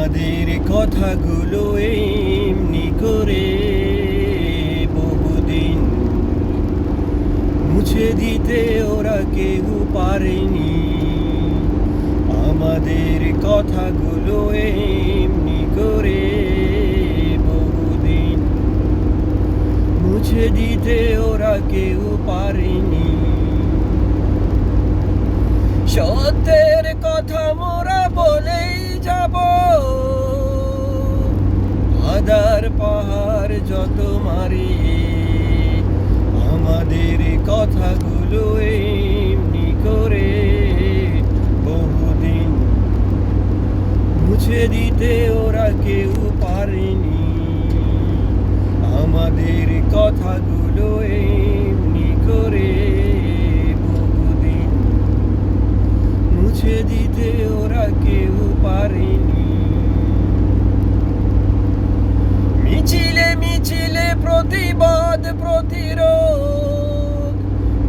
আমাদের কথাগুলো এমনি করে বহুদিন মুছে দিতে ওরা কেউ পারেনি। আমাদের কথাগুলো এমনি করে বহুদিন মুছে দিতে ওরা কেউ পারেনি। সত্যের কথা মোরা বলেই যাব। আদার পাহাড় যত মারি, আমাদের কথাগুলো এমনি করে বহুদিন মুছে দিতে ওরা কেউ পারেনি। আমাদের কথাগুলো মুছে দিতে ওরা কেউ পারেনি। মিছিলে মিছিলে প্রতিবাদ, প্রতিরোধ,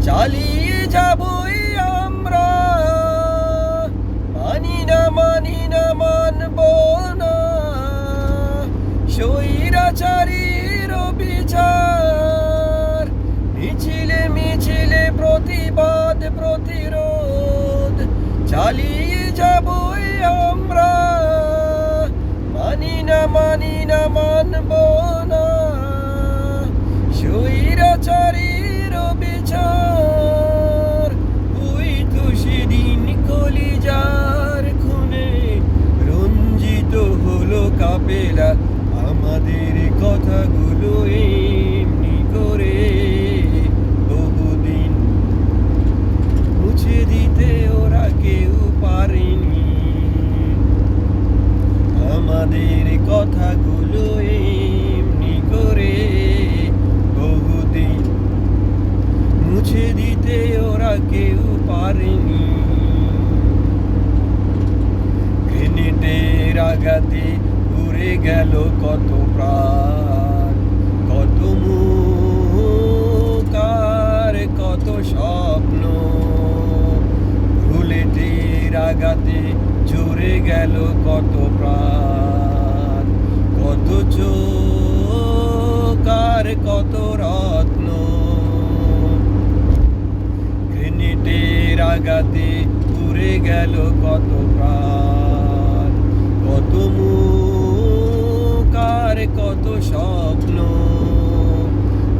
চালিয়ে যাবই আমরা। মানি না মানি না, মানব বিচার মিছিলে মিছিলে প্রতিবাদ, প্রতিরোধ চালিয়ে যাবই আমরা। মানি না মানি না, মানব না। স্বৈরাচারীর বিচার। ওই তো সেদিন কলিজার খুনে রঞ্জিত হলো কাপেলা। আমাদের কথাগুলো এমনি আমাদের কথাগুলো এমনি করে বহুদিন মুছে দিতে ওরা কেউ পারেনি। গ্রেনেডের আঘাতে উড়ে গেল কত প্রাণ, কত মুখ আর কত স্বপ্ন। বুলেটের আঘাতে জুড়ে গেল কত প্রাণ। চোখ আর কত রত্ন। গ্রেনেডের আঘাতে উড়ে গেল কত প্রাণ। কত মুখ আর কত স্বপ্ন।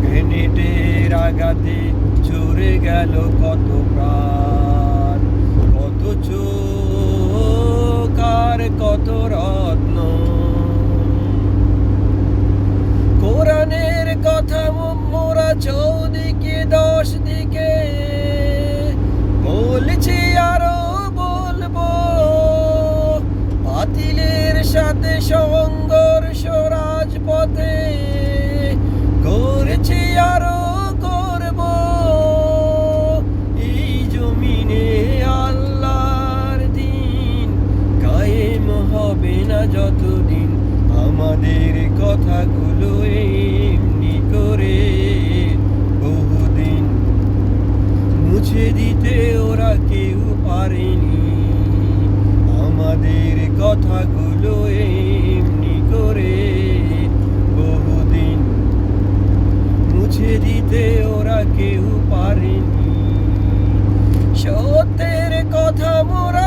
গ্রেনেডের আঘাতে চড়ে গেল কত প্রাণ। কত চোখ আর কত রত্ন। সাথে সংঘর্ষ রাজপথে করেছি আরও করব। এই জমিনে আল্লাহর দিন কায়েম হবে না যতদিন আমাদের কথাগুলো এমনি করে বহুদিন মুছে দিতে ওরা কেউ পারেনি। আমাদের কথাগুলো দিতে ওরা কেউ পারেনি। সত্যের কথা মোরা